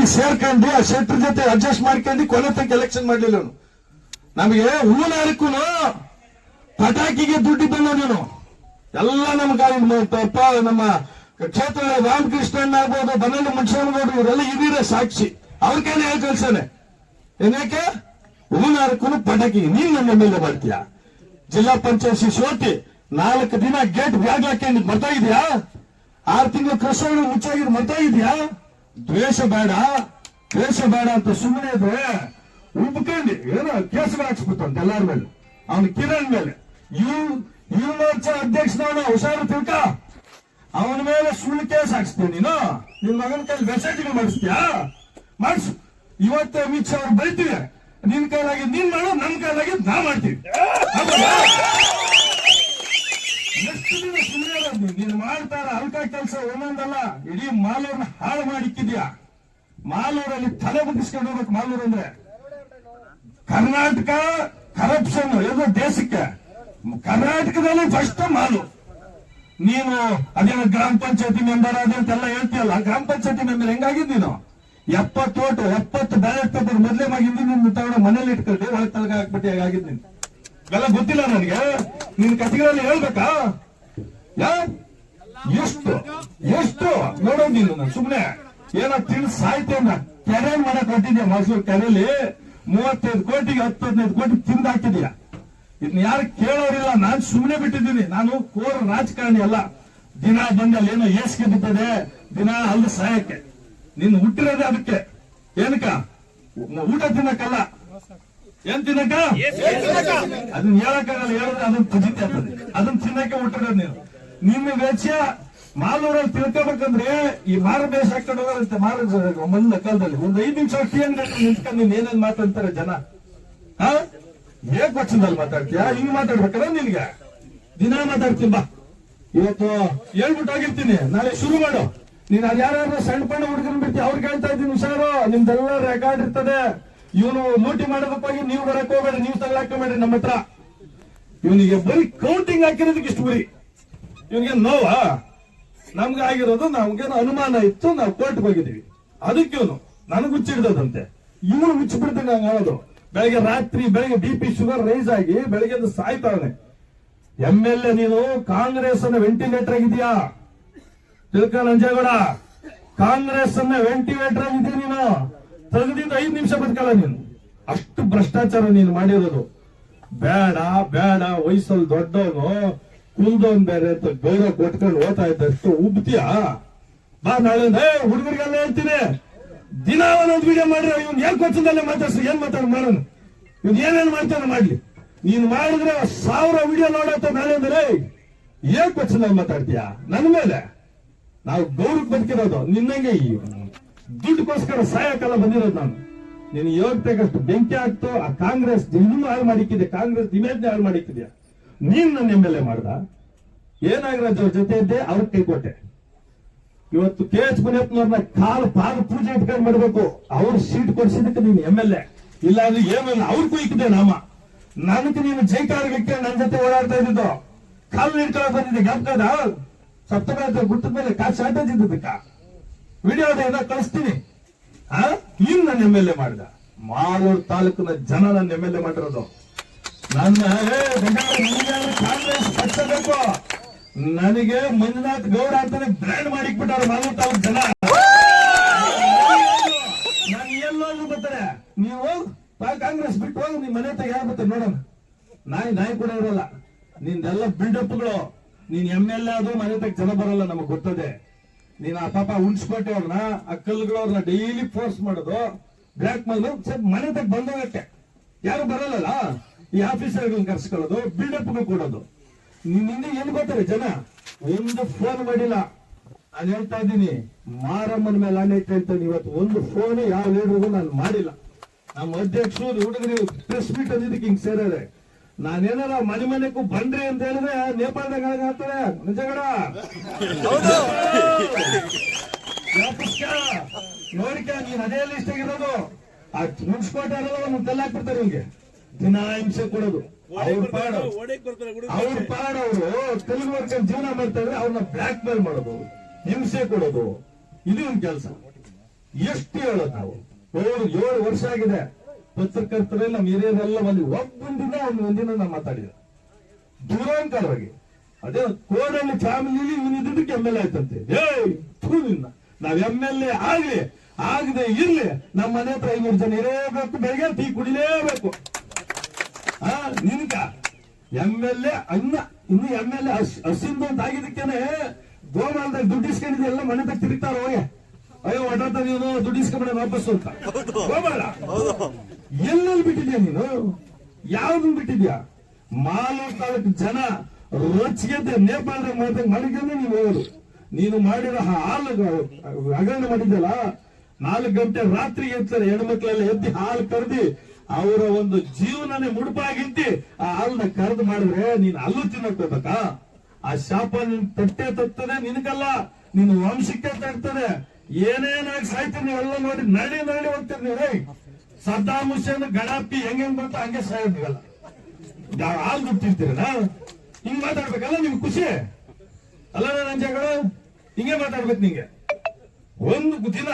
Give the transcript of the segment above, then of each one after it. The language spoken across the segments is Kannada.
ಮಂದಿ ಸೇರ್ಕೊಂಡು ಆ ಶೆಟ್ರ ಜೊತೆ ಅಡ್ಜಸ್ಟ್ ಮಾಡ್ಕೊಂಡು ಕೊನೆ ತನಕ ಎಲೆಕ್ಷನ್ ಮಾಡ್ಲಿಲ್ಲ ಅವನು. ನಮಗೆ ಹೂನಾರಕ್ಕೂ ಪಟಾಕಿಗೆ ದುಡ್ಡು ಬಂದವನು ಎಲ್ಲ ನಮ್ಮ ತಪ್ಪ ನಮ್ಮ ಕ್ಷೇತ್ರ ರಾಮಕೃಷ್ಣನ್ ಆಗ್ಬೋದು ಬನ್ನಳ್ಳಿ ಮುನ್ಸೇನಗೌಡರು ಇವರೆಲ್ಲ ಇದೀರ ಸಾಕ್ಷಿ. ಅವ್ರ ಕೈಲಿ ಹೇಳಿ ಕಳ್ಸಾನೆ. ಏನಕ್ಕೆ ಹೂನಾರಕ್ಕೂ ಪಟಾಕಿ. ನೀನ್ ನನ್ನ ಮೇಲೆ ಮಾಡ್ತೀಯ? ಜಿಲ್ಲಾ ಪಂಚಾಯತ್ ಸೋತಿ ನಾಲ್ಕು ದಿನ ಗೇಟ್ ಬ್ಯಾಗ್ ಹಾಕಿ ಬರ್ತಾ ಇದೆಯಾ? ಆರು ತಿಂಗಳು ಕೃಷಿ ಮುಚ್ಚಾಗಿ ಬರ್ತಾ ಇದೆಯಾ? ದ್ವೇಷ ಬೇಡ ದ್ವೇಷ ಬೇಡ ಅಂತ ಸುಮ್ಮನೆ ಇದ್ರೆ ಉಬ್ಕೊಂಡು ಏನೋ ಕೇಸುಗಳು ಹಾಕ್ಸ್ಬಿಟ್ಟಂತ ಎಲ್ಲಾರ ಮೇಲೆ. ಅವನ ಕಿರಣ್ ಮೇಲೆ. ಯು ಯುವ ಮೋರ್ಚಾ ಅಧ್ಯಕ್ಷನವನ ಹುಷಾರು ತಿಳ್ಕ. ಅವನ ಮೇಲೆ ಸುಳ್ಳು ಕೇಸ್ ಹಾಕ್ಸ್ತೀನಿ ನೀನು? ನಿನ್ ಮಗನ ಕೈಲಿ ಮೆಸೇಜ್ಗಳು ಮಾಡಿಸ್ತೀಯಾ? ಮಾಡಿಸು. ಇವತ್ತು ಅಮಿತ್ ಶಾ ಅವ್ರು ಬೈತೀವಿ ನಿನ್ ಕೈಲಾಗಿ ನೀನ್ ಮಾಡು ನನ್ ಕೈಲಾಗಿ ನಾ ಮಾಡ್ತೀವಿ ನೀನು? ಮಾಡ್ತಾರ ಅಲ್ಕ ಕೆಲಸ ಒಂದೊಂದಲ್ಲ ಇಡೀ ಮಾಲೂರ್ನ ಹಾಳು ಮಾಡಿಕ್ಕಿದ್ಯಾ? ಮಾಲೂರಲ್ಲಿ ತಲೆ ಬಗ್ಗಿಸ್ಕೊಂಡು ಹೋಗ್ಬೇಕು ಮಾಲೂರು ಅಂದ್ರೆ. ಕರ್ನಾಟಕ ಕರಪ್ಷನ್ ಇದು ದೇಶಕ್ಕೆ? ಕರ್ನಾಟಕದಲ್ಲಿ ಫಸ್ಟ್ ಮಾಲು. ನೀನು ಅದೇನೋ ಗ್ರಾಮ ಪಂಚಾಯತಿ ಮೆಂಬರ್ ಅದಂತೆಲ್ಲ ಹೇಳ್ತೀಯಲ್ಲ, ಗ್ರಾಮ ಪಂಚಾಯತಿ ಮೆಂಬರ್ ಹೆಂಗಾಗಿದ್ ನೀನು? ಎಪ್ಪತ್ತು ಓಟು, ಎಪ್ಪತ್ತು ಬ್ಯಾಲೆಟ್ ಪೇಪರ್ ಮೊದಲೇ ಹಿಂದಿನ ತಗೊಂಡು ಮನೇಲಿ ಇಟ್ಕೊಂಡು ಒಳಗೆ ತಲಗ ಹಾಕ್ಬಿಟ್ಟು ಹೇಗಾಗಿದ್ದೀನಿ ಇವೆಲ್ಲ ಗೊತ್ತಿಲ್ಲ ನನಗೆ. ನಿನ್ ಕಥೆಗಳಲ್ಲಿ ಹೇಳ್ಬೇಕಾ? ಎಷ್ಟು? ಎಷ್ಟು? ನೋಡೋದಿಲ್ಲ ನೀನು ಸುಮ್ನೆ. ಏನೋ ತಿಳಿಸ್ ಸಾಯ್ತೆ ಅಂದ ಕೆರೆ ಮಾಡಕ್ ಹೊಟ್ಟಿದ್ಯಾ ಮೈಸೂರು ಕೆರೆಯಲ್ಲಿ ಮೂವತ್ತೈದು ಕೋಟಿಗೆ ಹತ್ತು ಹದಿನೈದು ಕೋಟಿ ತಿಂದಾಕಿದ್ಯಾ? ಇದನ್ನ ಯಾರು ಕೇಳೋರಿಲ್ಲ ನಾನು ಸುಮ್ಮನೆ ಬಿಟ್ಟಿದ್ದೀನಿ. ನಾನು ಕೋರ ರಾಜಕಾರಣಿ ಅಲ್ಲ. ದಿನ ಬಂದಲ್ಲಿ ಏನೋ ಏಸಿಗೆ ಬಿತ್ತದೆ ದಿನ ಅಲ್ಲಿ ಸಾಯಕ್ಕೆ. ನಿನ್ ಹುಟ್ಟಿರೋದೇ ಅದಕ್ಕೆ. ಏನಕ್ಕ? ಊಟ ತಿನ್ನಕ್ಕಲ್ಲ? ಏನ್ ತಿನ್ನಕ್ಕ? ಅದನ್ನ ಹೇಳಕ್ಕಾಗಲ್ಲ ಹೇಳಿದ್ರೆ ಅದನ್ನ ಆಗ್ತದೆ ಅದನ್ನ ತಿನ್ನಕ್ಕೆ ಹುಟ್ಟಿರೋದು ನೀನು. ನಿಮ್ಮ ವೆಚ್ಚ ಮಾಲೂರಲ್ಲಿ ತಿಳ್ಕೊಬೇಕಂದ್ರೆ ಈ ಮಾರ ಬೇಸ ಹಾಕೊಂಡು ಹೋಗೋದಂತೆ ಮಾರ ಕಾಲದಲ್ಲಿ. ಒಂದ್ ಐದು ನಿಮಿಷ ಅಂಗಡಿ ನಿಂತ್ಕೊಂಡು ನೀನ್ ಏನೇನ್ ಮಾತಾಡ್ತಾರೆ ಜನ? ಹಾ? ಹೇಗ್ ವಚನದಲ್ಲಿ ಮಾತಾಡ್ತೀಯ? ಹಿಂಗ್ ಮಾತಾಡ್ಬೇಕಲ್ಲ ನಿನ್ಗೆ? ದಿನ ಮಾತಾಡ್ತೀನಿ, ಬಾ. ಇವತ್ತು ಹೇಳ್ಬಿಟ್ಟು ಹೋಗಿರ್ತೀನಿ. ನಾಳೆ ಶುರು ಮಾಡು. ನೀನ್ ಅದ್ ಯಾರು ಸಣ್ಣ ಪಣ್ಣ ಹುಡುಗರ್ ಬಿಡ್ತೀವಿ ಅವ್ರಿಗೆ ಹೇಳ್ತಾ ಇದ್ದೀನಿ ಹುಷಾರು. ನಿಮ್ದೆಲ್ಲ ರೆಕಾರ್ಡ್ ಇರ್ತದೆ. ಇವನು ಲೂಟಿ ಮಾಡೋದಕ್ಕೋಗಿ ನೀವು ಬರಕ್ ಹೋಗ್ಬೇಡ್ರಿ, ನೀವು ತಗೊಳಾಕೊಂಬೇಡ್ರಿ ನಮ್ಮ ಹತ್ರ. ಇವನಿಗೆ ಬರೀ ಕೌಂಟಿಂಗ್ ಹಾಕಿರೋದಕ್ಕೆ ಇಷ್ಟು ಬರೀ ಇವನಿಗೆ ನೋವಾ. ನಮ್ಗೆ ಆಗಿರೋದು ನಮ್ಗೇನು ಅನುಮಾನ ಇತ್ತು, ನಾವು ಕೋರ್ಟ್ ಹೋಗಿದ್ದೀವಿ ಅದಕ್ಕೆ ಇವನು ನನಗೆ ಹುಚ್ಚಿಡ್ದಂತೆ ಇವನು ಮುಚ್ಚಿಬಿಡ್ತಾನೆ ಹಂಗಾಗೋದು ಬೆಳಗ್ಗೆ ರಾತ್ರಿ ಬೆಳಗ್ಗೆ ಬಿ ಪಿ ಶುಗರ್ ರೈಸ್ ಆಗಿ ಬೆಳಗ್ಗೆ ಸಾಯ್ತಾವನೆ. ಎಂ ಎಲ್ ಎ ನೀನು ಕಾಂಗ್ರೆಸ್ ಅನ್ನ ವೆಂಟಿಲೇಟರ್ ಆಗಿದ್ಯಾ ತಿಳ್ಕ ನಂಜೇಗೌಡ ಕಾಂಗ್ರೆಸ್ ಅನ್ನ ವೆಂಟಿಲೇಟರ್ ಆಗಿದ್ಯಾ ನೀನು? ತೆಗೆದಿದ್ದು ಐದು ನಿಮಿಷ ಬದುಕಲ್ಲ ನೀನು. ಅಷ್ಟು ಭ್ರಷ್ಟಾಚಾರ ನೀನು ಮಾಡಿರೋದು. ಬೇಡ ಬೇಡ, ವಯಸ್ಸಲ್ಲಿ ದೊಡ್ಡವನು. ಕುಲ್ದವನ್ ಬೇರೆ ಅಂತ ಗೌರವ ಕೊಟ್ಕೊಂಡು ಓದ್ತಾ ಇದ್ದಷ್ಟು ಉಬ್ತೀಯಾ? ಬಾ ನಾಳೆ. ಹುಡುಗರಿಗೆಲ್ಲ ಹೇಳ್ತೀನಿ. ದಿನ ಒಂದೊಂದು ವಿಡಿಯೋ ಮಾಡ್ರಿ, ಇವ್ನು ಏನ್ ಕೊಚ್ಚಿಂದಲ್ಲೇ ಮಾತಾಡ್ಸಿ, ಏನ್ ಮಾತಾಡ, ಮಾಡೋನು? ಇವ್ನು ಏನೇನ್ ಮಾಡ್ತಾನೆ ಮಾಡ್ಲಿ. ನೀನ್ ಮಾಡಿದ್ರೆ ಸಾವಿರ ವಿಡಿಯೋ ನೋಡತ್ತ ನಾಳೆ ಅಂದ್ರೆ ಏನ್ ಅಲ್ಲಿ ಮಾತಾಡ್ತೀಯಾ? ನನ್ನ ಮೇಲೆ. ನಾವು ಗೌರವಕ್ಕೆ ಬದುಕಿರೋದು ನಿನ್ನಂಗೆ ಈ ದುಡ್ಡುಗೋಸ್ಕರ ಸಾಯಕಲ್ಲ ಬಂದಿರೋದು ನಾನು. ನೀನು ಯೋಗ್ಯತೆಗಷ್ಟು ಬೆಂಕಿ ಆಗ್ತೋ ಆ ಕಾಂಗ್ರೆಸ್ ಇನ್ನೂ ಹಾಳು ಮಾಡಿಕ್ಕಿದೆ? ಕಾಂಗ್ರೆಸ್ ಇಮೇಜ್ ಹಾಳು ಮಾಡಿಕ್ಕಿದ್ಯಾ? ನೀನ್ ನನ್ನ ಎಂ ಎಲ್ ಎ ಮಾಡ್ದ ಏನಾಗರಾಜ್ ಅವ್ರ ಜೊತೆ ಇದ್ದೆ ಅವ್ರ ಕೈ ಕೊಟ್ಟೆ. ಇವತ್ತು ಕೆ ಎಚ್ ಮುನಿಯಪ್ಪನವ್ರನ್ನ ಕಾಲು ಪಾದ ಪೂಜೆ ಇಟ್ಕೊಂಡು ಮಾಡ್ಬೇಕು. ಅವ್ರ ಸೀಟ್ ಕೊಡ್ಸಿದಕ್ ನೀನು ಎಂ ಎಲ್ ಎ. ಇಲ್ಲ ಅಂದ್ರೆ ಏನಿಲ್ಲ ಅವ್ರ ಕುಯ್ಕಿದೆ ನಾಮ. ನನಗೆ ನೀನು ಜೈಕಾರ ವ್ಯಕ್ತಿ ನನ್ನ ಜೊತೆ ಓಡಾಡ್ತಾ ಇದ್ದಿದ್ದು. ಕಾಲು ಹಿಡ್ಕೊಳಕ್ ಬಂದಿದ್ದೆ ಜ್ಞಾಪಕದ ಸಪ್ತಮ ಗುಟ್ಟದ ಮೇಲೆ ಕಾಸು ಶಾರ್ಟೇಜ್ ವಿಡಿಯೋ ಏನೋ ಕಳಿಸ್ತೀನಿ. ಆ? ಇನ್ ನನ್ನ ಎಂ ಎಲ್ ಎ ಮಾಡ್ದ. ಮಾಲೂರು ತಾಲೂಕಿನ ಜನ ನನ್ನ ಎಂ ಎಲ್ ಎ ಮಾಡಿರೋದು. ನನ್ನ ಏ, ಗಂಗಾಧರ, ನನಗೆ ಕಾಂಗ್ರೆಸ್ ಬೇಕು ನನಗೆ ಮಂಜುನಾಥ್ ಗೌಡ ಅಂತಾನೆ ಬ್ರ್ಯಾಂಡ್ ಮಾಡಿಕ್ಬಿಟ್ಟಾರ ಮಾಲೂರು ತಾಲೂಕು ಜನ. ನಾನು ಎಲ್ಲೋದ್ರು ಬರ್ತಾರೆ. ನೀವು ಕಾಂಗ್ರೆಸ್ ಬಿಟ್ಟು ಹೋಗಿ, ನಿಮ್ ಮನೆ ತೆಗೆ ಬರ್ತಾರೆ ನೋಡೋಣ. ನಾಯಿ ನಾಯಿ ಕೂಡ ಇರಲ್ಲ. ನಿಂದೆಲ್ಲ ಬಿಲ್ಡಪ್ಗಳು. ನೀನ್ ಎಂ ಎಲ್ ಎ ಅದು ಮನೆ ತೆಗೆ ಜನ ಬರಲ್ಲ ನಮಗ್ ಗೊತ್ತದೆ. ನೀನ್ ಆ ಪಾಪ ಉಣ್ಸ್ಕೊಟ್ಟೆ ಅವ್ರನ್ನ ಅಕ್ಕಲ್ಗಳು ಅವ್ರನ್ನ ಡೈಲಿ ಫೋರ್ಸ್ ಮಾಡೋದು. ಬ್ಲಾಕ್ ಮೇಲ್ ಸ್ವಲ್ಪ ಮನೆ ಹತ್ರ ಬಂದೋಗಕ್ಕೆ. ಯಾರು ಬರಲ್ಲ ಈ ಆಫೀಸರ್ಗಳನ್ನ ಕರ್ಸ್ಕೊಳ್ಳೋದು ಬಿಲ್ಡಪ್ಗಳು ಕೊಡೋದು. ನಿನ್ ಹಿಂದೆ ಏನ್ ಬರ್ತಾರೆ ಜನ? ಒಂದು ಫೋನ್ ಮಾಡಿಲ್ಲ. ನಾನು ಹೇಳ್ತಾ ಇದ್ದೀನಿ ಮಾರಮ್ಮನ ಮೇಲೆ ಆಣೈತೆ ಅಂತ ಇವತ್ತು ಒಂದು ಫೋನ್ ಯಾವ ಲೀಡರ್ಗೂ ನಾನು ಮಾಡಿಲ್ಲ. ನಮ್ಮ ಅಧ್ಯಕ್ಷರು ಹುಡುಗರು ಪ್ರೆಸ್ ಮೀಟ್ ಅಂದಿದ್ದಕ್ಕೆ ಹಿಂಗ್ ಸೇರಿದೆ ನಾನೇನಾರ ಮನೆ ಮನೆಗೂ ಬಂದ್ರಿ ಅಂತ ಹೇಳಿದ್ರೆ ನೇಪಾಳದಾಗ ಆಗ್ತಾರೆ ನಿಜಗಡ? ನೋಡಿಕ ನೀನ್ ಅದೇ ಲಿಸ್ಟ್ ಆಗಿರೋದು. ಆ ಮುನ್ಸ್ಕೋಟೆ ಒಂದು ತಲ್ಲಾಕ್ಬಿಡ್ತಾರೆ ನಿಮ್ಗೆ. ದಿನ ಹಿಂಸೆ ಕೊಡೋದು. ಅವ್ರ ಪಾಡ ಅವ್ರ ತೆಲುಗು ವರ್ಗ ಜೀವನ ಮಾಡ್ತಾ ಇದ್ರೆ ಅವ್ರನ್ನ ಬ್ಲಾಕ್ ಮೇಲ್ ಮಾಡೋದು ಹಿಂಸೆ ಕೊಡೋದು. ಇದು ಒಂದು ಕೆಲಸ. ಎಷ್ಟು ಹೇಳೋದು ನಾವು? ಏಳು ಏಳು ವರ್ಷ ಆಗಿದೆ. ಪತ್ರಕರ್ತರಲ್ಲಿ ನಮ್ಮ ಹಿರಿಯರೆಲ್ಲ ಬಂದು ಒಬ್ಬೊಂದಿನ ಒಂದು ಒಂದಿನ ನಾವು ಮಾತಾಡಿದ. ದೂರಾಂಕಾರವಾಗಿ. ಅದೇ ಕೋಡಲ್ಲಿ ಫ್ಯಾಮಿಲಿ ಇವನಿದ್ದಕ್ಕೆ ಎಂ ಎಲ್ ಎ ಆಯ್ತಂತೆ. ಏಯ್ ನಿನ್ನ. ನಾವ್ ಎಂ ಎಲ್ ಎ ಆಗ್ಲಿ ಆಗದೆ ಇರ್ಲಿ. ನಮ್ಮ ಮನೆ ಹತ್ರ ಐನೂರು ಜನ ಇರಬೇಕು ಬೆಳಗ್ಗೆ ಟೀ ಕುಡಿಲೇಬೇಕು. ನಿನ್ಕ ಎಂ ಎಲ್ ಎ ಅನ್ನ ಇನ್ನು ಎಂ ಎಲ್ ಎ ಹಸಿಂದು ಅಂತ ಆಗಿದ್ದಕ್ಕೇನೆ ಗೋಮಾಳದಾಗ ದುಡ್ಡು ಇಸ್ಕೊಂಡಿದ್ದೆ ಎಲ್ಲ ಮನೆ ತಗ ತಿರುಗ್ತಾರ ಹೋಗಿ ಅಯ್ಯೋ ಒಡಾಟ ನೀನು ದುಡ್ಡು ಇಸ್ಕೊಂಬಿಡ ವಾಪಸ್ಸು ಅಂತ. ಗೋಮಾಲ ಎಲ್ಲೆಲ್ಲಿ ಬಿಟ್ಟಿದ್ಯಾ ನೀನು? ಯಾವ್ದು ಬಿಟ್ಟಿದ್ಯಾ? ಮಾಲೂರು ತಾಲೂಕು ಜನ ರೊಚ್ಚಿಗೆದ್ದೆ ನೇಪಾಳದಾಗ ಮಾಡ್ದಂಗ ಮಾಡಿದ್ರೆ ನೀವು ಹೋಗೋದು. ನೀನು ಮಾಡಿರೋ ಹಾಲು ಹಗರಣ ಮಾಡಿದ್ದಲ್ಲ ನಾಲ್ಕು ಗಂಟೆ ರಾತ್ರಿ ಎತ್ತಾರೆ ಹೆಣ್ಮಕ್ಳೆಲ್ಲ ಎದ್ದು ಹಾಲು ಕರೆದಿ ಅವರ ಒಂದು ಜೀವನನೇ ಮುಡುಪಾಗಿಂತಿ ಆ ಹಾಲನ್ನ ಕರೆದು ಮಾಡಿದ್ರೆ ನೀನ್ ಅಲ್ಲೂ ತಿನ್ನಕ್ ಆ ಶಾಪ ನಿನ್ ತಟ್ಟೆ ತತ್ತದೆ ನಿನಗಲ್ಲ ನಿನ್ನ ವಂಶಕ್ಕೆ ತರ್ತದೆ ಏನೇನಾಗಿ ಸಾಯ್ತೀರಿ ನೀವೆಲ್ಲ ನೋಡಿ ನಡಿ ನಡಿ ಹೋಗ್ತೀರಿ ನೀವು. ರೈ ಸದ್ದಾಮ್ ಹುಸೇನ್ ಗಡಾಪಿ ಹೆಂಗ್ ಹೆಂಗ್ ಬರ್ತಾ ಹಂಗೆ ಸಾಯೋದಿಲ್ಲ ಯಾವ ಹಾಲು ದುಡ್ತಿರ್ತೀರಲ್ಲ? ಹಿಂಗ್ ಮಾತಾಡ್ಬೇಕಲ್ಲ ನಿಮ್ ಖುಷಿ? ಅಲ್ಲ ನಂಜಗಳು ಹಿಂಗೆ ಮಾತಾಡ್ಬೇಕು ನಿಂಗೆ. ಒಂದು ದಿನ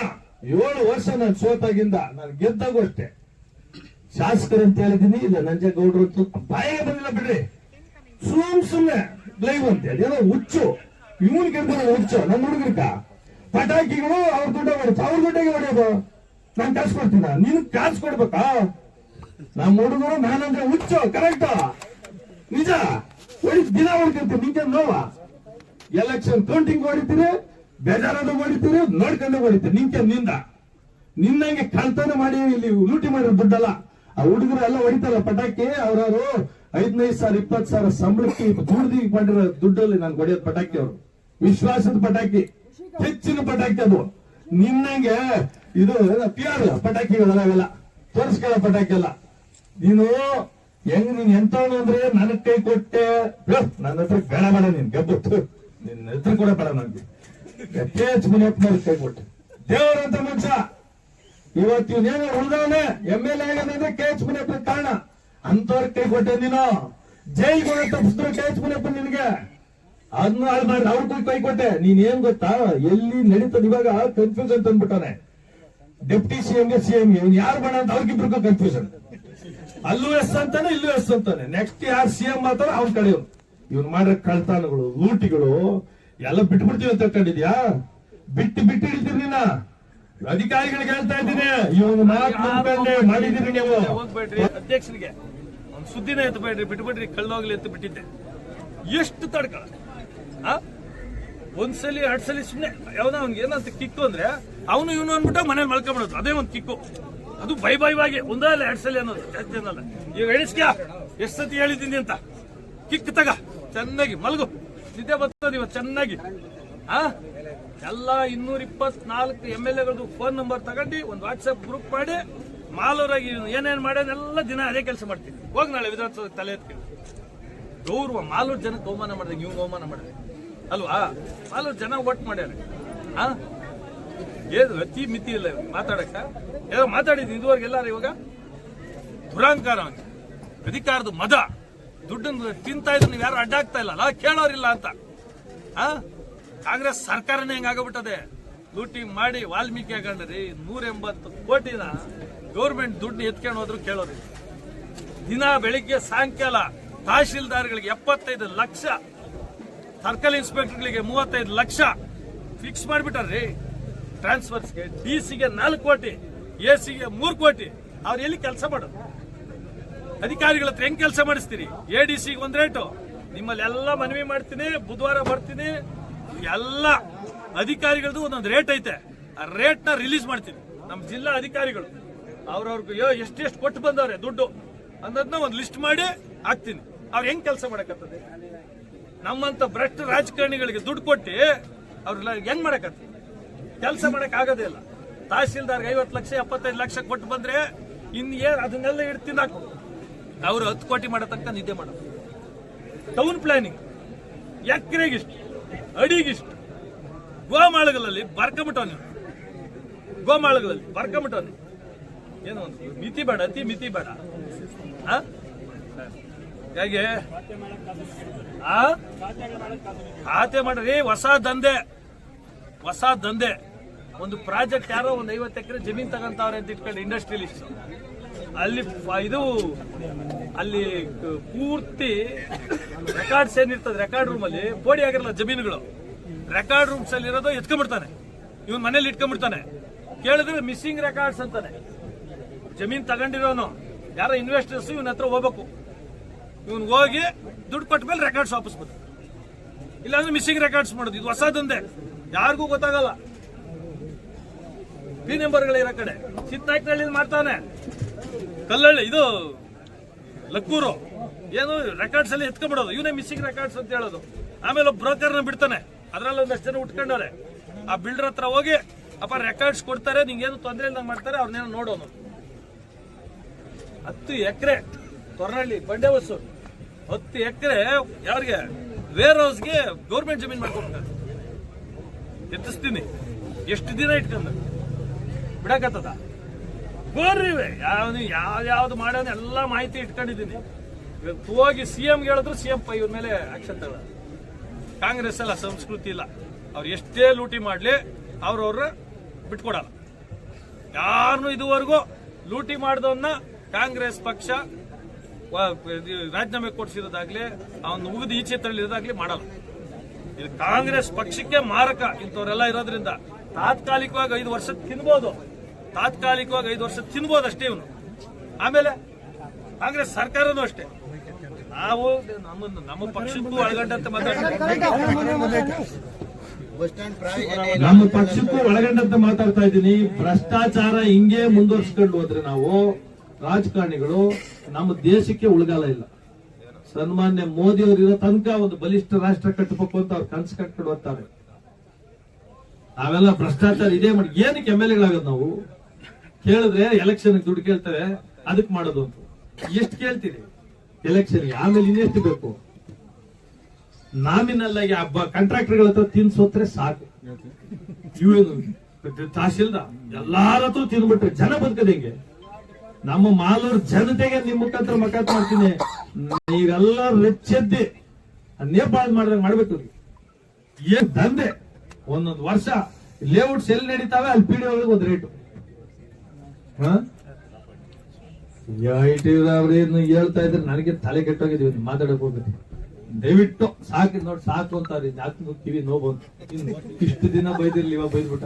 ಏಳು ವರ್ಷ ನಾನು ಸೋತಾಗಿಂದ, ನಾನು ಗೆದ್ದಾಗೂ ಅಷ್ಟೇ. ಶಾಸಕರು ಅಂತ ಹೇಳಿದೀನಿ ಇಲ್ಲ ನಂಜೇಗೌಡರು ಬಾಯಿಗೆ ಬಂದಿಲ್ಲ ಬಿಡ್ರಿ. ಸುಮ್ ಸುಮ್ನೆ ಲೈವ್ ಅಂತ ಹೇಳಿ. ಏನೋ ಹುಚ್ಚು. ಇವನ್ ಗಿರ್ಬೋದು ಹುಚ್ಚು ನಮ್ಮ ಹುಡುಗರ್ಕ ಪಟಾಕಿಗಳು ಅವ್ರ ದುಡ್ಡ ಹೊಡಿತು ಅವ್ರ ದುಡ್ಡಿಗೆ ಹೊಡೆಯೋದು. ನಾನ್ ಕಾಸ್ ಕೊಡ್ತೀನ? ನೀನು ಕಾಸ್ ಕೊಡ್ಬೇಕಾ? ನಮ್ಮ ಹುಡುಗರು ನಾನಂದ್ರೆ ಹುಚ್ಚು ಕರೆಕ್ಟ್ ನಿಜ? ಹೊಡಿ ದಿನ ಹೊಡ್ಕೊಂತೀನಿ ನಿಂಗೆ ನೋವ. ಎಲೆಕ್ಷನ್ ಕೌಂಟಿಂಗ್ ಹೊಡಿತೀರಿ ಬೇಜಾರಾದ ಹೊಡಿತೀರಿ ನೋಡ್ಕೊಂಡು ಹೊಡಿತೀರಿ ನಿಂಕೆ ನಿಂದ. ನಿನ್ನಂಗೆ ಕಳ್ತನ ಮಾಡಿ ಇಲ್ಲಿ ಲೂಟಿ ಮಾಡಿರೋ ದುಡ್ಡಲ್ಲ. ಆ ಹುಡುಗರು ಎಲ್ಲ ಹೊಡಿತಾರ ಪಟಾಕಿ. ಅವ್ರವ್ರು ಐದನೈದು ಸಾವಿರ, ಇಪ್ಪತ್ತು ಸಾವಿರ ಸಂಬಳಕ್ಕೆ ದುಡ್ದಿ ಮಾಡಿರೋ ದುಡ್ಡಲ್ಲಿ ನಾನು ಹೊಡೆಯೋದು ಪಟಾಕಿ ಅವರು. ವಿಶ್ವಾಸದ ಪಟಾಕಿ. ಹೆಚ್ಚಿನ ಪಟಾಕಿ ಅದು. ನಿನ್ನಂಗೆ ಇದು ಪ್ಯೂರ್ ಪಟಾಕಿಗಳಾಗಲ್ಲ ತೋರಿಸ್ಕೊಳ್ಳೋ ಪಟಾಕಿ ಅಲ್ಲ ನೀನು ಹೆಂಗ್ ನೀನ್ ಎಂತವನು ಅಂದ್ರೆ ನನಗ್ ಕೈ ಕೊಟ್ಟೆ. ನನ್ನ ಹತ್ರ ಬೇಡ ಬೇಡ ನೀನ್ ಗಬ್ಬತ್ತು ನಿನ್ನ ಹತ್ರ ಕೂಡ ಬೇಡ ನನ್ಗೆ. ಎಚ್ ಮುನಿಯಪ್ಪನವ್ರ ಕೈ ಕೊಟ್ಟೆ. ದೇವರಂತ ಮನುಷ್ಯ. ಇವತ್ತು ಇನ್ನೇನು ಉಳಿದವನೇ? ಎಂ ಎಲ್ ಎ ಆಗದಂದ್ರೆ ಕೆ ಎಚ್ ಕಾರಣ. ಅಂತವ್ರ ಕೈ ಕೊಟ್ಟೆ ನೀನು. ಜೈಲ್ಗೆ ತಪ್ಪಿಸಿದ್ರು ಕೆ ಎಚ್ ಮುನಿಯಪ್ಪ ನಿನಗೆ. ಅದನ್ನ ಹಾಳು ಅವ್ರ ಕೈ ಕೊಟ್ಟೆ. ನೀನ್ ಏನ್ ಗೊತ್ತಾ? ಎಲ್ಲಿ ನಡೀತದ ಇವಾಗ ಕನ್ಫ್ಯೂಷನ್ ತಂದ್ಬಿಟ್ಟಾನೆ ಡೆಪ್ಟಿ ಸಿಎಂ ಯಾರು ಬೇಡ ಅಂತ ಅವ್ರಿಗಿಬ್ರಿಗೂ ಕನ್ಫ್ಯೂಷನ್ ಅಲ್ಲೂ ಎಸ್ ಅಂತಾನೆ, ಇಲ್ಲೂ ಎಸ್ ಅಂತಾನೆ. ನೆಕ್ಸ್ಟ್ ಯಾರು ಸಿಎಂ ಮಾತಾರ ಅವ್ನ ಕಡೆ ಇವ್ನು ಮಾಡ್ರೆ ಕಳ್ತಾನಗಳು ಲೂಟಿಗಳು ಎಲ್ಲ ಬಿಟ್ಬಿಡ್ತೀವಿ ಅಂತ ಕಂಡಿದ್ಯಾ? ಬಿಟ್ಟು ಬಿಟ್ಟು ಹಿಡಿತೀರಿ ನೀನ. ಅಧಿಕಾರಿಗಳಿಗೆ ಹೇಳ್ತಾ ಇದ್ದೀನಿ ಇವನು ಮಾತು ಮಾಡಿದೀರಿ ನೀವು. ಹೋಗ್ಬೇಡ್ರಿ ಅಧ್ಯಕ್ಷರಿಗೆ ಒಂದ್ ಸುದ್ದಿನ ಎತ್ತಬೇಡ್ರಿ ಬಿಟ್ಬಿಡ್ರಿ ಕಳ್ಳೋಗ್ಲಿ ಅಂತ ಬಿಟ್ಟಿದ್ದೆ. ಎಷ್ಟು ತಡ್ಕ ಒಂದ್ಸಲಿ ಎರಡ್ ಸಲಿ ಸುಮ್ನೆ. ಯಾವ್ದೋ ಅವ್ನಿಗೆ ಏನಂತ ಕಿಕ್ಕು ಅಂದ್ರೆ, ಅವನು ಇವನು ಅಂದ್ಬಿಟ್ಟು ಮನೇಲಿ ಮಲ್ಕೊಂಡ್ಬಿಡೋದು ಅದೇ ಒಂದ್ ಕಿಕ್ಕು. ಅದು ಬೈ ಬೈವಾಗಿ, ಒಂದೇ ಅಲ್ಲ ಎರಡ್ ಸಲಿ ಅನ್ನೋದು. ಜಾಸ್ತಿ ಅನ್ನಲ್ಲ ಈಗ ಎಣಿಸ್ಕ್ಯಾ? ಎಷ್ಟ್ ಸತಿ ಹೇಳಿದ್ದೀನಿ ಅಂತ. ಕಿಕ್ ತಗ. ಚೆನ್ನಾಗಿ ಮಲ್ಗು. ನಿದ್ದೆ ಬರ್ತದ ಇವತ್ತು, ಚೆನ್ನಾಗಿ. ಆ? ಎಲ್ಲ ಇನ್ನೂರ ಇಪ್ಪತ್ನಾಲ್ಕು ಎಂ ಎಲ್ ಎಗಳದ್ದು ಫೋನ್ ನಂಬರ್ ತಗೊಂಡು ಒಂದು ವಾಟ್ಸಪ್ ಗ್ರೂಪ್ ಮಾಡಿ, ಮಾಲೂರಾಗಿ ಏನೇನು ಮಾಡ್ಯಾನೆಲ್ಲ ದಿನ ಅದೇ ಕೆಲಸ ಮಾಡ್ತೀನಿ. ಹೋಗಿ ನಾಳೆ ವಿಧಾನಸೌಧ ತಲೆ ಎತ್ಕೊಂಡು ಗೌರವ, ಮಾಲೂರು ಜನಕ್ಕೆ ಅವಮಾನ ಮಾಡಿದೆ, ನೀವು ಅವಮಾನ ಮಾಡಿದೆ. ಅಲ್ವಾ? ಮಾಲೂರು ಜನ ಓಟ್ ಮಾಡ್ಯಾರ. ಆ? ಏನು ಅತಿ ಮಿತಿ ಇಲ್ಲ ಮಾತಾಡಕ ಮಾತಾಡಕ್ಕ? ಏನೋ ಮಾತಾಡಿದ್ದೀನಿ ಇದುವರೆಗೆ ಎಲ್ಲಾರು ಇವಾಗ? ದುರಾಂಕಾರ ಅಧಿಕಾರದ ಮದ. ದುಡ್ಡನ್ನು ತಿಂತಾ ಇದ್ರೆ ನೀವು ಯಾರು ಅಡ್ಡಾಗ್ತಾ ಇಲ್ಲ. ಅಲ್ಲ, ಕೇಳೋರಿಲ್ಲ ಅಂತ. ಆ? ಕಾಂಗ್ರೆಸ್ ಸರ್ಕಾರನೇ ಹೆಂಗಾಗ್ಬಿಟ್ಟದೆ. ಲೂಟಿ ಮಾಡಿ ವಾಲ್ಮೀಕಿ ಹಾಕೊಂಡ್ರಿ ನೂರ ಎಂಬತ್ತು ಕೋಟಿನ ಗೌರ್ಮೆಂಟ್ ದುಡ್ಡು ಎತ್ಕೊಂಡು ಹೋದ್ರು ಕೇಳೋರಿ. ದಿನ ಬೆಳಿಗ್ಗೆ ಸಾಯಂಕಾಲ ತಹಶೀಲ್ದಾರ್ಗಳಿಗೆ ಎಪ್ಪತ್ತೈದು ಲಕ್ಷ, ಸರ್ಕಲ್ ಇನ್ಸ್ಪೆಕ್ಟರ್ಗಳಿಗೆ ಮೂವತ್ತೈದು ಲಕ್ಷ ಫಿಕ್ಸ್ ಮಾಡಿಬಿಟ್ಟಾರ್ರಿ. ಟ್ರಾನ್ಸ್ಫರ್ಸ್ಗೆ ಡಿ ಸಿಗೆ ನಾಲ್ಕು ಕೋಟಿ ಎ ಸಿಗೆ ಮೂರು ಕೋಟಿ. ಅವ್ರು ಎಲ್ಲಿ ಕೆಲಸ ಮಾಡೋದು? ಅಧಿಕಾರಿಗಳ ಹತ್ರ ಹೆಂಗ್ ಕೆಲಸ ಮಾಡಿಸ್ತೀರಿ? ಎ ಡಿ ಸಿಗೆ ಒಂದು ರೇಟು ನಿಮ್ಮಲ್ಲಿ ಎಲ್ಲ ಮನವಿ ಮಾಡ್ತೀನಿ, ಬುಧವಾರ ಬರ್ತೀನಿ ಎಲ್ಲ ಅಧಿಕಾರಿಗಳದ್ದು ಒಂದೊಂದು ರೇಟ್ ಐತೆ. ಆ ರೇಟ್ನ ರಿಲೀಸ್ ಮಾಡ್ತೀನಿ. ನಮ್ಮ ಜಿಲ್ಲಾ ಅಧಿಕಾರಿಗಳು. ಅವ್ರವ್ರಿಗೆ ಎಷ್ಟೆಷ್ಟು ಕೊಟ್ಟು ಬಂದವ್ರೆ ದುಡ್ಡು? ಅನ್ನೋದನ್ನ ಒಂದು ಲಿಸ್ಟ್ ಮಾಡಿ ಹಾಕ್ತೀನಿ. ಅವ್ರು ಹೆಂಗ್ ಕೆಲಸ ಮಾಡಕತ್ತದೆ? ನಮ್ಮಂತ ಭ್ರಷ್ಟ ರಾಜಕಾರಣಿಗಳಿಗೆ ದುಡ್ಡು ಕೊಟ್ಟು ಅವ್ರೆಲ್ಲ ಹೆಂಗ್ ಮಾಡಕತ್ತ? ಕೆಲಸ ಮಾಡಕ್ ಆಗೋದೇ ಇಲ್ಲ. ತಹಸೀಲ್ದಾರ್ಗೆ ಐವತ್ತು ಲಕ್ಷ, ಎಪ್ಪತ್ತೈದು ಲಕ್ಷ ಕೊಟ್ಟು ಬಂದ್ರೆ ಇನ್ ಏನ್ ಅದನ್ನೆಲ್ಲ ಇಡ್ತೀನಿ ಹಾಕು ಅವರು ಹತ್ತು ಕೋಟಿ ಮಾಡೋ ತನಕ ನಿದ್ದೆ ಮಾಡೋದು ಟೌನ್ ಪ್ಲಾನಿಂಗ್ ಎಕರೆಗಿಷ್ಟು ಅಡಿಗಿಷ್ಟು. ಗೋಮಾಳಗಳಲ್ಲಿ ಬರ್ಕೊಂಬಿಟ್ಟವನು ಗೋಮಾಳಗಳಲ್ಲಿ ಏನು ಒಂದು ಮಿತಿ ಬೇಡ, ಅತಿ ಮಿತಿ ಬೇಡ? ಹೇಗೆ? ಆ? ಖಾತೆ ಮಾಡ್ರಿ ಹೊಸ ದಂಧೆ. ಹೊಸ ದಂಧೆ. ಒಂದು ಪ್ರಾಜೆಕ್ಟ್ ಯಾರೋ ಒಂದು ಐವತ್ತು ಎಕರೆ ಜಮೀನ್ ತಗೊಂತಾವ್ರೆ ಅಂತ ಇಟ್ಕೊಂಡು ಇಂಡಸ್ಟ್ರಿಯಲಿಸ್ಟ್ ಅಲ್ಲಿ ಇದು ಅಲ್ಲಿ ಪೂರ್ತಿ ರೆಕಾರ್ಡ್ಸ್ ಏನಿರ್ತದೆ ರೆಕಾರ್ಡ್ ರೂಮ್ ಅಲ್ಲಿ ಬೋಡಿ ಆಗಿರಲ್ಲ ಜಮೀನುಗಳು. ರೆಕಾರ್ಡ್ ರೂಮ್ಸ್ ಅಲ್ಲಿ ಇರೋದು ಎತ್ಕೊಂಡ್ಬಿಡ್ತಾನೆ. ಇವನ್ ಮನೇಲಿ ಇಟ್ಕೊಂಡ್ಬಿಡ್ತಾನೆ. ಕೇಳಿದ್ರೆ ಮಿಸ್ಸಿಂಗ್ ರೆಕಾರ್ಡ್ಸ್ ಅಂತಾನೆ. ಜಮೀನ್ ತಗೊಂಡಿರೋನು. ಯಾರೋ ಇನ್ವೆಸ್ಟರ್ಸ್ ಇವನ ಹತ್ರ ಹೋಗ್ಬೇಕು. ಇವನ್ ಹೋಗಿ ದುಡ್ಡು ಕೊಟ್ಟ ಮೇಲೆ ರೆಕಾರ್ಡ್ಸ್ ವಾಪಸ್ ಬಂದ ಇಲ್ಲಾಂದ್ರೆ ಮಿಸ್ಸಿಂಗ್ ರೆಕಾರ್ಡ್ಸ್ ಮಾಡೋದು. ಇದು ಹೊಸದೊಂದೇ. ಯಾರಿಗೂ ಗೊತ್ತಾಗಲ್ಲ. ಪಿ ನಂಬರ್ಗಳಿರೋ ಕಡೆ. ಚಿತ್ತಾಕ್ನಳ್ಳಿ ಮಾಡ್ತಾನೆ. ಕಲ್ಲಳ್ಳಿ, ಇದು ಲಕ್ಕೂರು. ಏನು ರೆಕಾರ್ಡ್ಸ್ ಅಲ್ಲಿ ಎತ್ಕೊಂಡ್ಬಿಡೋದು. ಇವನೇ ಮಿಸ್ಸಿಂಗ್ ರೆಕಾರ್ಡ್ಸ್ ಅಂತ ಹೇಳೋದು. ಆಮೇಲೆ ಬ್ರೋಕರ್ನ ಬಿಡ್ತಾನೆ. ಅದ್ರಲ್ಲಿ ಒಂದಷ್ಟು ಜನ ಉಟ್ಕೊಂಡವ್ರೆ. ಆ ಬಿಲ್ಡರ್ ಹತ್ರ ಹೋಗಿ, ಅಪ್ಪ ರೆಕಾರ್ಡ್ಸ್ ಕೊಡ್ತಾರೆ, ನಿಂಗೇನು ತೊಂದರೆ ಇಲ್ದಂಗೆ ಮಾಡ್ತಾರೆ ಅವ್ರನ್ನೇನೋ ನೋಡೋನು. ಹತ್ತು ಎಕರೆ ತೊರನಹಳ್ಳಿ ಬಂಡೆ ಬಸ್ಸು ಹತ್ತು ಎಕರೆ ಯಾರಿಗೆ? ವೇರ್ ಹೌಸ್ಗೆ ಗೌರ್ಮೆಂಟ್ ಜಮೀನ್ ಮಾಡ್ಕೊಡ್ತಾರೆ. ಎತ್ತಿಸ್ತೀನಿ. ಎಷ್ಟು ದಿನ ಇಟ್ಕೊಂಡ ಬಿಡಕತ್ತದ? ಬರ್ರಿ ಯಾವ ಯಾವ್ದು ಮಾಡೋನು ಎಲ್ಲ ಮಾಹಿತಿ ಇಟ್ಕೊಂಡಿದ್ದೀನಿ. ಹೋಗಿ ಸಿ ಗೆ ಹೇಳಿದ್ರು ಸಿ ಎಂ ಇವ್ರ ಮೇಲೆ ಆಕ್ಷನ್ ತಗೊಳ್ಳ ಕಾಂಗ್ರೆಸ್ ಅಲ್ಲ, ಸಂಸ್ಕೃತಿ ಇಲ್ಲ. ಅವ್ರು ಎಷ್ಟೇ ಲೂಟಿ ಮಾಡ್ಲಿ ಅವ್ರವ್ರ ಬಿಟ್ಕೊಡಲ್ಲ. ಯಾರನ್ನು ಇದುವರೆಗೂ ಲೂಟಿ ಮಾಡಿದವನ್ನ ಕಾಂಗ್ರೆಸ್ ಪಕ್ಷ ರಾಜೀನಾಮೆ ಕೊಡಿಸಿರೋದಾಗ್ಲಿ, ಅವನು ಮುಗಿದು ಈಚೆ ತಳ್ಳಿರೋದಾಗ್ಲಿ ಮಾಡಲ್ಲ. ಇದು ಕಾಂಗ್ರೆಸ್ ಪಕ್ಷಕ್ಕೆ ಮಾರಕ ಇಂಥವರೆಲ್ಲ ಇರೋದ್ರಿಂದ ತಾತ್ಕಾಲಿಕವಾಗಿ ಐದು ವರ್ಷ ತಿನ್ಬೋದು. ತಾತ್ಕಾಲಿಕವಾಗಿ ಐದು ವರ್ಷ ತಿನ್ಬೋದು ಅಷ್ಟೇ ಇವನು. ಆಮೇಲೆ ಕಾಂಗ್ರೆಸ್ ಸರ್ಕಾರನೂ ಅಷ್ಟೇ. ನಾವು ನಮ್ಮ ನಮ್ಮ ಪಕ್ಷಕ್ಕೂ ಒಳಗಂಡಂತೆ ಮಾತಾಡ್ತೀವಿ ನಮ್ಮ ಪಕ್ಷಕ್ಕೂ ಒಳಗಂಡಂತ ಮಾತಾಡ್ತಾ ಇದ್ದೀನಿ. ಭ್ರಷ್ಟಾಚಾರ ಹಿಂಗೆ ಮುಂದುವರ್ಸ್ಕೊಂಡು ಹೋದ್ರೆ ನಾವು ರಾಜಕಾರಣಿಗಳು ನಮ್ಮ ದೇಶಕ್ಕೆ ಉಳಗಾಲ ಇಲ್ಲ. ಸನ್ಮಾನ್ಯ ಮೋದಿ ಅವರು ಇರೋ ತನಕ ಒಂದು ಬಲಿಷ್ಠ ರಾಷ್ಟ್ರ ಕಟ್ಟಬೇಕು ಅಂತ ಅವ್ರು ಕನಸು ಕಟ್ಕೊಂಡು ಹೋಗ್ತಾರೆ. ನಾವೆಲ್ಲ ಭ್ರಷ್ಟಾಚಾರ ಇದೇ ಮಾಡಿ ಏನಕ್ಕೆ ಎಂ ಎಲ್ ಎಗಳಾಗೋದು ನಾವು? ಕೇಳಿದ್ರೆ ಎಲೆಕ್ಷನ್ ದುಡ್ಡು ಕೇಳ್ತಾರೆ, ಅದಕ್ಕೆ ಮಾಡೋದು ಅಂತ. ಎಷ್ಟು ಕೇಳ್ತೀರಿ? ಎಲೆಕ್ಷನ್ ಆಮೇಲೆ ಇನ್ನೆಷ್ಟು ಬೇಕು? ನಾಮಿನಲ್ ಆಗಿ ಹಬ್ಬ ಕಾಂಟ್ರಾಕ್ಟರ್ಗಳ ಹತ್ರ ತಿನ್ಸೋತ್ರೆ ಸಾಕು. ಇವೇನು, ತಹಶೀಲ್ದಾರ್? ಎಲ್ಲಾರ ಹತ್ರ ತಿನ್ಬಿಟ್ರೆ ಜನ ಬದುಕದ ಹೆಂಗೆ? ನಮ್ಮ ಮಾಲೂರ್ ಜನತೆಗೆ ನಿಮ್ ಮುಖಾಂತರ ಮಕಾತ್ ಮಾಡ್ತೀನಿ. ನೀವೆಲ್ಲ ರೆಚ್ಚೆದ್ದಿ. ನೇಪಾಳ ಮಾಡಿದ್ರೆ ಮಾಡ್ಬೇಕು. ಏನ್ ದಂಧೆ? ಒಂದೊಂದು ವರ್ಷ, ಲೇಔಟ್ಸ್ ಎಲ್ಲಿ ನಡೀತಾವೆ, ಅಲ್ಲಿ ಪಿ ಡಿ ಒಳಗೆ ಒಂದು ರೇಟು ಏನು ಹೇಳ್ತಾ ಇದ್ರೆ ನನಗೆ ತಲೆ ಕೆಟ್ಟೋಗಿದೀವಿ ಮಾತಾಡಕ್ ಹೋಗುತ್ತೆ ದಯವಿಟ್ಟು ಸಾಕಿ ನೋಡಿ, ಸಾಕು ಅಂತ ಕಿವಿ ನೋವು ಇಷ್ಟು ದಿನ ಬೈದಿರ್ಲಿ, ಇವಾಗ ಬೈದ್ಬಿಟ್ಟ.